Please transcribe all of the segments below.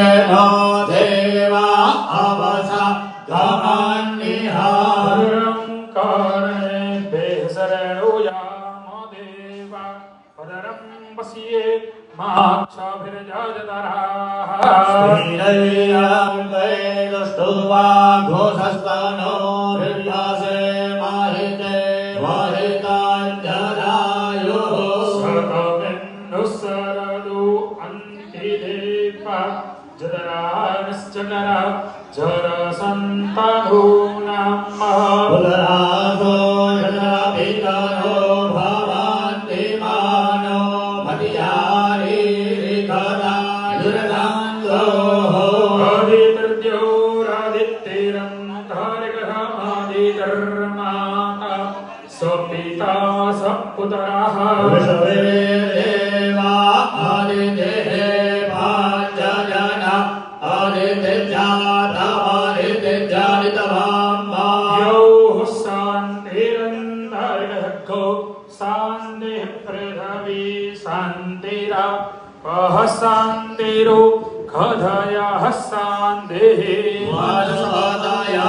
देवा अवस गमान्निहारं कारणेभ्य शरणोयाम देव। पदरं पश्ये माक्षभिर्जरास्तुवा घोषस्तनो हृदयसे माहिते वहिताञ्जनायो सरविन्दुसरदु अन्ति देव जनराश्चनरा जनसन्तानूनां बलराधो वीरो खधाया हस्तान् देहे वाजसादाया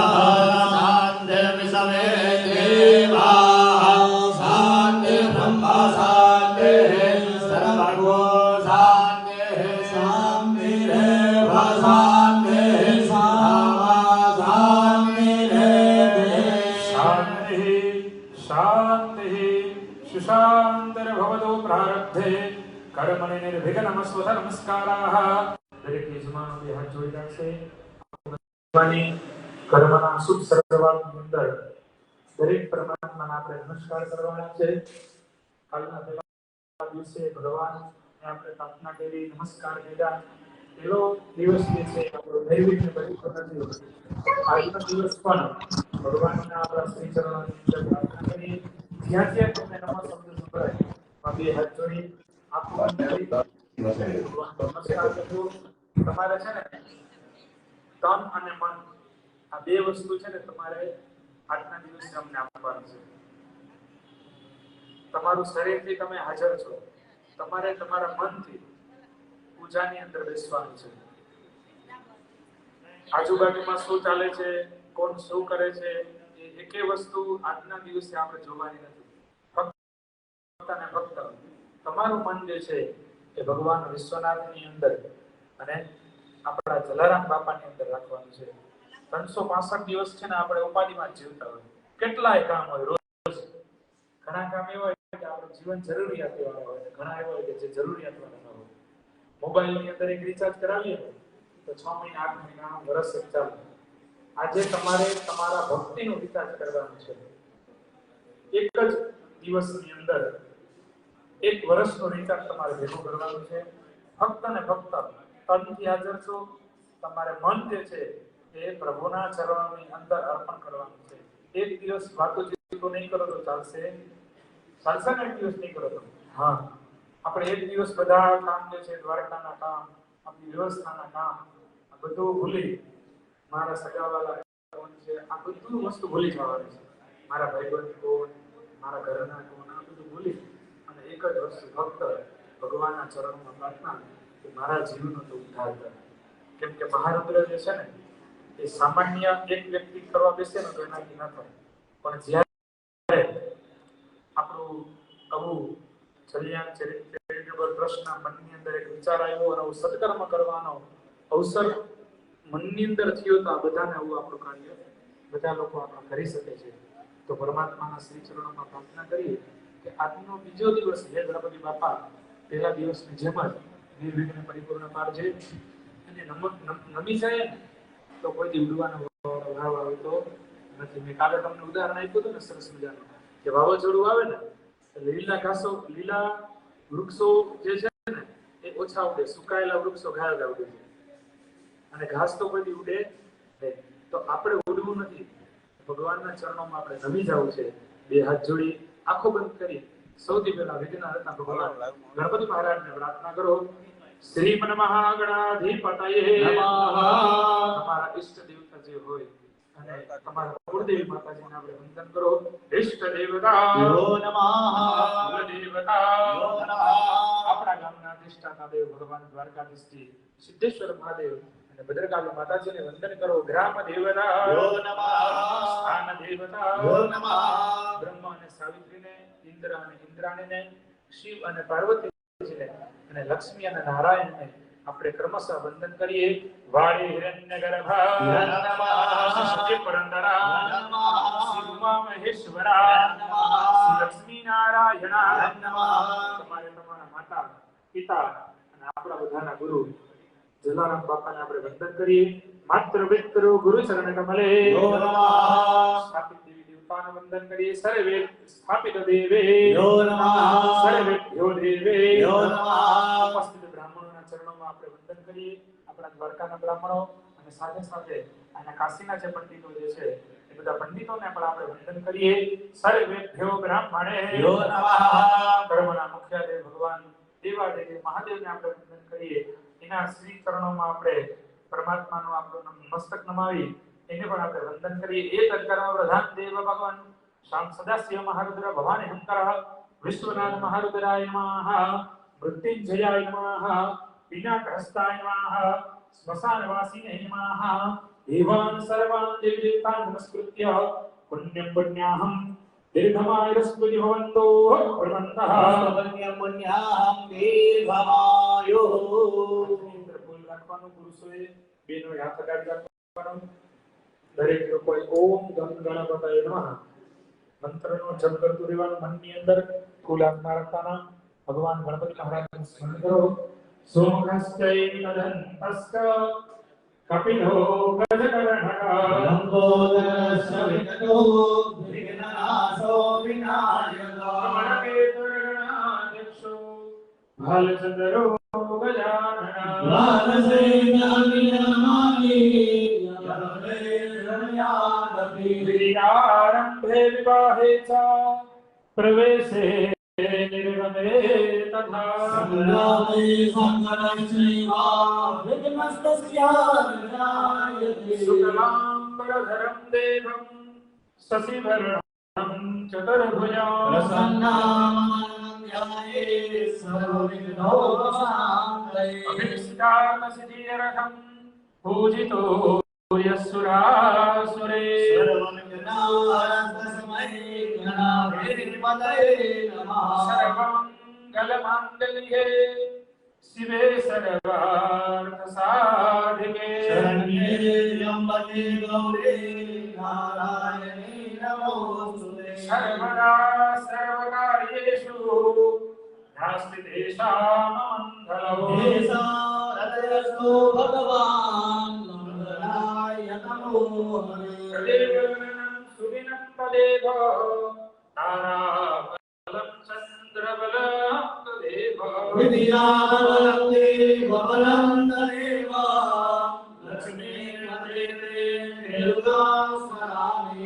Bye. કર્મણિ નિર્વિઘ્નમસ્વત નમસ્કારાઃ દરેક યજમાનો બે હાથ જોડી રાખશે. કર્મના શુભ શરૂઆતની અંદર દરેક પરમાત્માને આપણે નમસ્કાર કરવાના છે. કાલના પહેલા દિવસે ભગવાન આપણે પ્રાર્થના કરી, નમસ્કાર કર્યા પેલો દિવસ જે છે, આપણો નૈવેદ્ય પરિપૂર્ણ દિવસ આજનો દિવસ પણ ભગવાનના આપણા શ્રી ચરણોની પ્રાર્થના કરી. જ્યાં જ્યાં તમને નમો શબ્દ સંભળાય બે હાથ જોડી. તમારે છે ને તન અને મન, આ બે વસ્તુ છે ને તમારે આજના દિવસે અમને આપવાનું છે. તમારું શરીરથી તમે હાજર છો. તમારે તમારા મનથી પૂજાની અંદર બેસવાનું છે. આજુબાજુમાં શું ચાલે છે, કોણ શું કરે છે, એ એકે વસ્તુ આજના દિવસે આપણે જોવાની નથી. ફક્ત ફક્ત તમારું મન જે છે એ ભગવાન વિશ્વનાથની અંદર અને આપણા જલારામ બાપાની અંદર રાખવાનું છે. ત્રણસો પાસઠ દિવસ છે ને આપણે ઉપાધિમાં જીવતા હોય. કેટલાય કામ હોય રોજ. ઘણા કામ એવા હોય કે આપણું જીવન જરૂરિયાત એવા હોય ઘણા એવા હોય કે જે જરૂરિયાત વાળા હોય. મોબાઈલની અંદર એક રિચાર્જ કરાવીએ તો છ મહિના, આઠ મહિના વર્ષ ચાલે. આજે તમારે તમારા ભક્તિનું રિચાર્જ કરવાનું છે. એક જ દિવસની અંદર એક વર્ષનો રિચાર્જ તમારે ભેગું કરવાનું છે. ફક્ત ને ફક્ત તનથી હાજર છો. તમારે મન જે છે એ પ્રભુના ચરણોની અંદર અર્પણ કરવાનું છે. એક દિવસ વાતો જીતો નહીં કરો તો ચાલશે. ચાલશે ને એક દિવસ નહીં કરો તો? હા. આપણે એક દિવસ બધા કામ જે છે, દ્વારકાના કામ, આપણી વ્યવસ્થાના કામ, આ બધું ભૂલી મારા સગાવાલા છે, આ બધું વસ્તુ ભૂલી જવાની છે. મારા ભાઈબંધ કોણ, મારા ઘરના કોણ, આ બધું ભૂલી એક જ વસ્તુ ફક્ત ભગવાનના ચરણમાં પ્રાર્થના કે મારા જીવનનો તો ઉદ્ધાર કર. કેમ કે મહારુદ્ર જે છે ને, એ સામાન્ય એક વ્યક્તિ કરવા બેસે ને તો એનાથી ન થાય. પણ જ્યારે આપણું આવું કલ્યાણ ચેરિટેબલ ટ્રસ્ટના મનની અંદર એક વિચાર આવ્યો અને આવું સત્કર્મ કરવાનો અવસર મનની અંદર થયો તો આ બધાને આવું આપણું કાર્ય બધા લોકો આપણે કરી શકે છે. તો પરમાત્માના શ્રી ચરણોમાં પ્રાર્થના કરીએ કે આજનો બીજો દિવસ હે ગણપતિ બાપા, પહેલા દિવસની જેમ જ નિર્વિઘ્ન પરિપૂર્ણ પાડજે. અને નમ- જાય ને, તો કોઈ દી ઉડવાનો ભાવ આવતો નથી. મેં કાલે તમને ઉદાહરણ આપ્યું હતું ને, સરસ મજાનું, કે વાવાઝોડું આવે ને લીલા ઘાસો, લીલા વૃક્ષો જે છે ને, એ ઓછા ઉડે, સુકાયેલા વૃક્ષો ઘાયલ ઉડે છે. અને ઘાસ તો કોઈ ઉડે નહીં. તો આપણે ઉડવું નથી. ભગવાનના ચરણોમાં આપણે નમી જવું છે, બે હાથ જોડી આંખો બંધ કરી સૌથી પહેલા વિઘ્નહર્તા ભગવાન ગણપતિ મહારાજને પ્રાર્થના કરો શ્રી મન મહાગણાધિપતયે તમારા ઈષ્ટ દેવતા જે હોય અને તમારા કુળદેવી માતાજીને આપણે વંદન કરો ઈષ્ટ દેવતા યો નમઃ. દેવતા યો નમઃ. આપણા ગામના અધિષ્ઠાતા દેવ ભગવાન દ્વારકાધીશજી સિદ્ધેશ્વર મહાદેવ અને ભદ્રકાળી માતાજીને વંદન કરો. ગ્રામ દેવતા નમઃ. સ્થાન દેવતા નમઃ. બ્રહ્મા અને સાવિત્રીને ઇન્દ્ર અને ઇન્દ્રાણીને શિવ અને પાર્વતીજીને અને લક્ષ્મી અને નારાયણને આપણે ક્રમશઃ વંદન કરીએ. વાળી હિરણ્ય ગર્ભા નમઃ. સચિવ પુરંદરા. નમઃ. શ્રી મહેશ્વરા. નમઃ. લક્ષ્મી નારાયણા. નમઃ. તમારે તમારા માતા પિતા અને આપણા બધાના ગુરુ જલારામ બાપાને આપણે વંદન કરીએ. માત્ર પિતૃ ગુરુ ચરણ કમલે. સ્થાપિત દેવી દેવતાને વંદન કરીએ. સર્વે સ્થાપિત દેવે. સર્વેભ્યો દેવે. ઉપસ્થિત બ્રાહ્મણોના ચરણોમાં આપણે વંદન કરીએ. આપણા દ્વારકાના બ્રાહ્મણો અને સાથે સાથે અને કાશીના જે પંડિતો જે છે એ બધા પંડિતોને પણ આપણે વંદન કરીએ. સર્વેભ્યો બ્રાહ્મણે. કર્મના મુખ્ય દેવ ભગવાન દેવાદેવી મહાદેવને આપણે વંદન કરીએ. એના શ્રી ચરણોમાં આપણે પરમાત્માનું આપણું મસ્તક નમાવી એને પણ આપણે વંદન કરીએ. એ તત્કર્મ પ્રધાન દેવ ભગવાન શામ સદાશિવ મહારુદ્ર ભવાની શંકર વિશ્વનાથ મહારુદ્રાય નમઃ, મૃત્યુંજયાય નમઃ વિનાકહસ્તાય નમઃ, સ્મશાનવાસિને નમઃ. દેવાન સર્વાન દેવી દેવતાન નમસ્કૃત્ય પુણ્યમ પુણ્યાહમ દરેક લોકોએ ઓમ ગમ ગણપતય નમઃ મંત્રનો જપ કરતું રહેવાનું મનની અંદર ફૂલ હાથમાં રાખવાના ભગવાન ગણપતિ મહારાજનું સ્મરણ કરો નિદંતસ્ક कपिलो लम्बोदर सविततो विघ्ननाशो विनायकोर्गणाध्यक्षो भालचन्द्रो गजाननाम्भे विवाहे च प्रवेशे शुक्लाम्बरधरं देवं शशिवर्णं चतुर्भुजा अभीष्टार्थसिद्धिरथं पूजितो यस्सुरासुरे सर्वमङ्गलमाङ्गल्ये शिवे सर्वार्थसाधिके सर्वदा सर्वकार्येषु नास्ति तेषां मङ्गलौ तदेवनं सुदिनं तदेव ताराबलं तदेव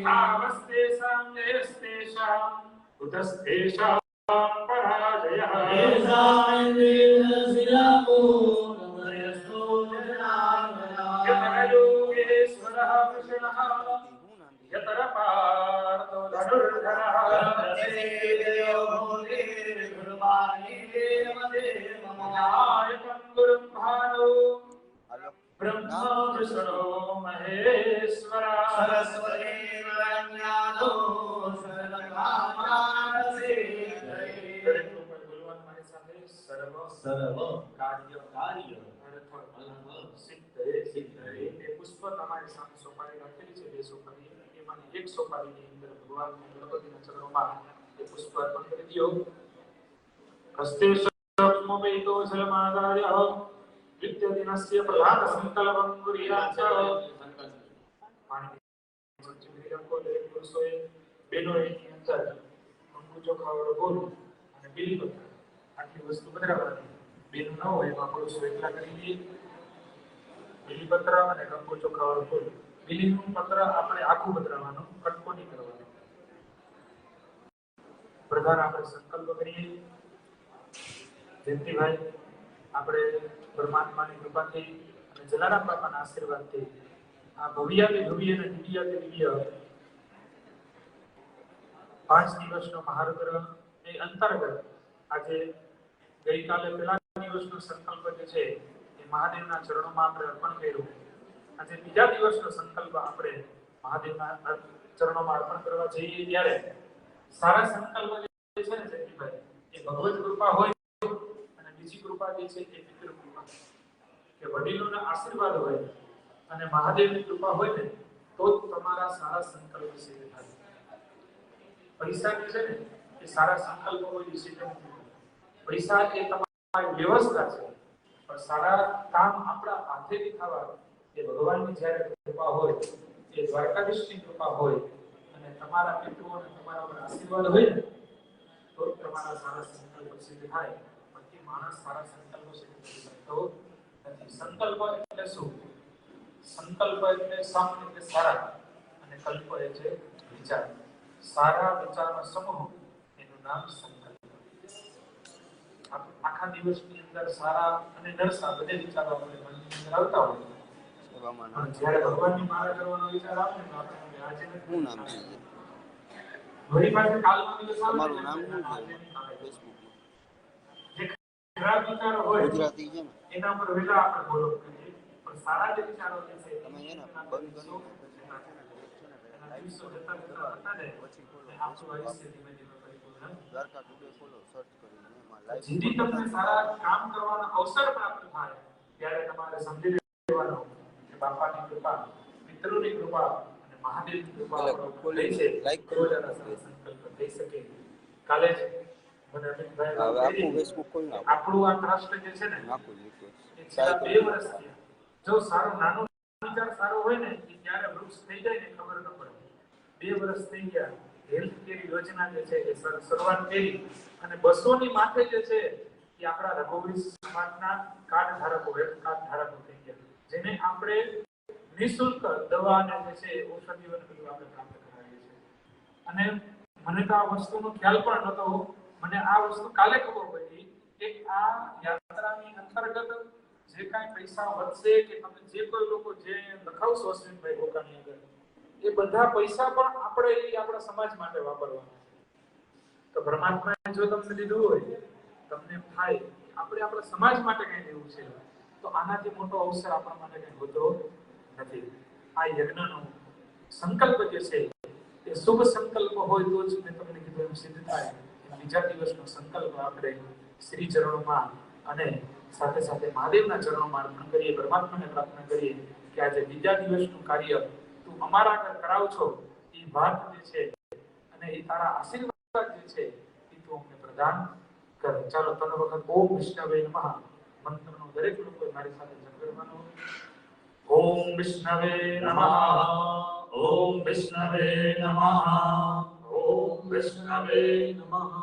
आवस्तेषां जयस्तेषां कुतस्तेषां पराजयः यत्र योगेश्वरः कृष्णः यत्र पार्थो धनुर्धरः नायकं गुरुं भानो ब्रह्मा विष्णो महेश्वरा દરેક લોકો બોલવાનું મારી સાથે સર્વ સર્વ કાર્ય કાર્ય અર્થ સિદ્ધ સિદ્ધ એ પુષ્પ તમારી સામે સોપારી રાખેલી છે બે સોપારી એમાંની એક સોપારીની અંદર ભગવાન ગણપતિના ચરણોમાં એ પુષ્પ અર્પણ કરી દો હસ્તે ગોળ અને બીલીપત્ર આટલી વસ્તુ પધરાવવાની બેનું ન હોય એમાં પુરુષો એકલા કરી દઈએ બીલીપત્ર અને કંકુ ચોખાવાળો ગોળ બીલીનું પત્ર આપણે આખું પધરાવવાનું કટકો નહીં કરવાનો પ્રધાન આપણે સંકલ્પ કરીએ. જયંતિભાઈ આપણે પરમાત્માની કૃપાથી અને જલારામ બાપાના આશીર્વાદથી આ ભવ્યાથી ભવ્ય અને દિવ્યાથી દિવ્ય પાંચ દિવસનો મહારગ્રહ એ અંતર્ગત આજે ગઈકાલે પેલા દિવસનો સંકલ્પ જે છે એ મહાદેવના ચરણોમાં આપણે અર્પણ કર્યું. આજે બીજા દિવસનો સંકલ્પ આપણે મહાદેવના ચરણોમાં અર્પણ કરવા જઈએ ત્યારે સારા સંકલ્પ જે છે ને જયંતિભાઈ એ ભગવત કૃપા હોય જે છે એ મિત્ર કૃપા કે વડીલોના આશીર્વાદ હોય અને મહાદેવની કૃપા હોય ને, તો જ તમારા સારા સંકલ્પ સિદ્ધ થાય પૈસા જે છે ને, એ સારા સંકલ્પ હોય સિદ્ધ પૈસા એ તમારી વ્યવસ્થા છે. પણ સારા કામ આપણા હાથેથી થવા, એ ભગવાનની જ્યારે કૃપા હોય, એ દ્વારકાધીશની કૃપા હોય, અને તમારા પિતૃઓને તમારા પર આશીર્વાદ હોય ને, તો તમારા સારા સંકલ્પ સિદ્ધ થાય માણસ સારા સંકલ્પો સિદ્ધ શકતો નથી. સંકલ્પ એટલે શું? સંકલ્પ એટલે સામાન્ય રીતે સારા અને કલ્પ એટલે વિચાર. સારા વિચારનો સમૂહ એનું નામ સંકલ્પ. આખા દિવસની અંદર સારા અને નરસા બધે વિચારો આપણે મનની અંદર આવતા હોય. ભગવાન જ્યારે ભગવાનની માળા કરવાનો વિચાર આવે ને આપણે આજે શું નામ છે? વળી પાછું કાલનો દિવસ આવે તમારું નામ શું છે નહીં આવે. ફેસબુકમાં જે ખરાબ વિચારો હોય ગુજરાતી છે ને. એના પર વેલા આપણે બોલો પણ સારા જે વિચારો જે છે તમે એને એના બંધ દિવસો કરીને એના દિવસો જતા જતા જતા જાય પછી ખોલો. અને આપણું આયુષ્ય ધીમે ધીમે પરિપૂર્ણ દ્વારકા ટુડે ખોલો સર્ચ કરીને એમાં લાઈવ જેથી તમને સારા કામ કરવાનો અવસર પ્રાપ્ત થાય ત્યારે તમારે સમજી લેવાનું કે બાપાની કૃપા કૃપા અને મહાદેવની કૃપા સારા સંકલ્પ થઈ શકે. કાલે જ મને અમિતભાઈ હવે વાત આખું કરી. ફેસબુક ખોલી નાખો. આપણું આ ટ્રસ્ટ જે છે ને નાખું એ રિક્વેસ્ટ છેલ્લા બે વર્ષ જો સારો નાનો વિચાર સારો હોય ને એ ત્યારે વૃક્ષ થઈ જાય ને ખબર ન પડે. બે વર્ષ થઈ ગયા. હેલ્થ કેર યોજના જે છે એ શરૂઆત કરી. અને બસો ની માથે જે છે એ આપણા રઘુવીર સમાજના કાર્ડ ધારકો હેલ્થ કાર્ડ ધારકો થઈ ગયા. જેને આપણે નિઃશુલ્ક દવા અને જે છે ઔષધિઓ બધું આપણે પ્રાપ્ત કરાવીએ છીએ. અને મને તો આ વસ્તુનો ખ્યાલ પણ નહોતો. મને આ વસ્તુ કાલે ખબર પડી કે આ યાત્રાની અંતર્ગત જે કાંઈ પૈસા વધશે કે તમે જે કોઈ લોકો જે લખાવશો અશ્વિનભાઈ ગોકાની આગળ એ બધા પૈસા પણ આપણે આપણા સમાજ માટે વાપરવાના છે. તો પરમાત્માએ જો તમને દીધું હોય, તમને થાય આપણે આપણા સમાજ માટે કંઈ દેવું છે, તો આનાથી મોટો અવસર આપણા માટે કંઈ હોતો નથી. આ યજ્ઞનો સંકલ્પ જે છે, એ શુભ સંકલ્પ હોય તો જ મેં તમને કીધું એમ સિદ્ધ થાય. બીજા દિવસનો સંકલ્પ આપણે શ્રી ચરણોમાં અને સાથે સાથે મહાદેવના ચરણોમાં અર્પણ કરીએ, પરમાત્માને પ્રાર્થના કરીએ કે આજે બીજા દિવસનું કાર્ય તું અમારા આગળ કરાવ છો. એ વાત જે છે અને એ તારા આશીર્વાદ જે છે એ તું અમને પ્રદાન કર. ચાલો તને વખત ઓમ વિષ્ણવે નમઃ. મંત્રનો દરેક લોકો મારી સાથે જપ ઓમ વિષ્ણવે નમઃ. ઓમ વિષ્ણવે નમઃ. ઓમ વિષ્ણવે નમઃ.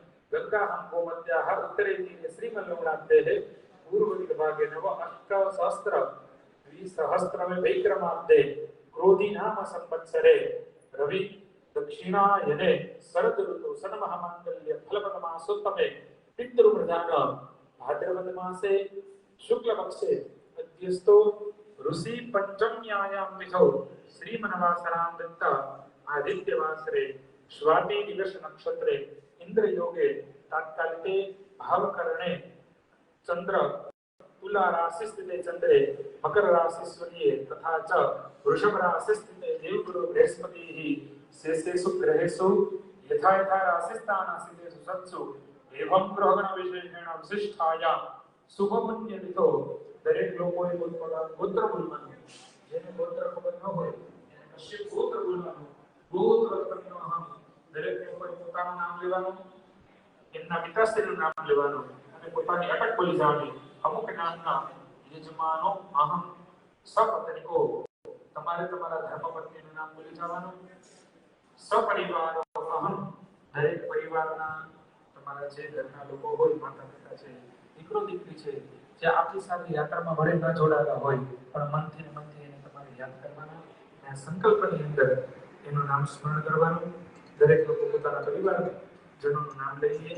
ಗಂಗಾ ಹಂಕೋ ಮಧ್ಯ ಉತ್ತರೆ ತೀರೆ ಶ್ರೀಮಲ್ಲೋಣಾಬ್ಧೇ ಪೂರ್ವದಿಕ ಭಾಗೆ ನವ ಅಷ್ಟ ಸಹಸ್ರ ದ್ವಿಸಹಸ್ರಮೆ ವೈಕ್ರಮಾಬ್ಧೇ ಕ್ರೋಧಿ ನಾಮ ಸಂವತ್ಸರೆ ರವಿ ದಕ್ಷಿಣಾಯನೆ ಶರದ್ ಋತು ಸನ್ಮಹ ಮಾಂಗಲ್ಯ ಫಲಪದ ಮಾಸೋತ್ತಮೆ ಪಿತೃಪ್ರಧಾನ ಭಾದ್ರಪದ ಮಾಸೆ ಶುಕ್ಲಪಕ್ಷೆ ಅಧ್ಯಸ್ತೋ ಋಷಿ ಪಂಚಮ್ಯಾಯಾಂ ವಿಧೌ ಶ್ರೀಮನವಾಸರಾಂ ದತ್ತ ಆದಿತ್ಯವಾಸರೆ ಸ್ವಾತಿ ದಿವಸ ನಕ್ಷತ್ರೆ ऋषि पंचम्यायां विधौ श्रीमनवासरां दत्त आदित्यवासरे स्वाति दिवस नक्षत्रे इंद्र योगे तात्कालिके भावकरणे चंद्र तुला राशि स्थिते चंद्रे मकर राशि सूर्ये तथा च वृषभ राशि स्थिते देवगुरु बृहस्पतिः शेषेषु ग्रहेषु यथा यथा राशिस्थानासितेषु सत्सु एवं ग्रहगण विशेषेण विशिष्टायां શુભ પુણ્ય લીધો દરેક લોકોએ પોતપોતાનું ગોત્ર બોલવાનું જેને ગોત્ર ખબર ન હોય એને કશ્યપ ગોત્ર બોલવાનું ગોત્ર અહમ દરેક કોઈ પોતાનું નામ લેવાનું, એમના પિતાશ્રીનું નામ લેવાનું અને પોતાની અટક બોલી જવાની અમુક નામના યજમાનો અહમ સપત્નિકો તમારે તમારા ધર્મપત્નીનું નામ બોલી જવાનું. સપરિવારો અહમ દરેક પરિવારના તમારા જે ઘરના લોકો હોય, માતા પિતા છે, દીકરો દીકરી છે, જે આપની સાથે યાત્રામાં વડે ન જોડાતા હોય, પણ મનથી મનથી એને તમારે યાદ કરવાના. અને સંકલ્પની અંદર એનું નામ સ્મરણ કરવાનું. દરેક લોકો પોતાના પરિવારને જનોનું નામ લઈએ.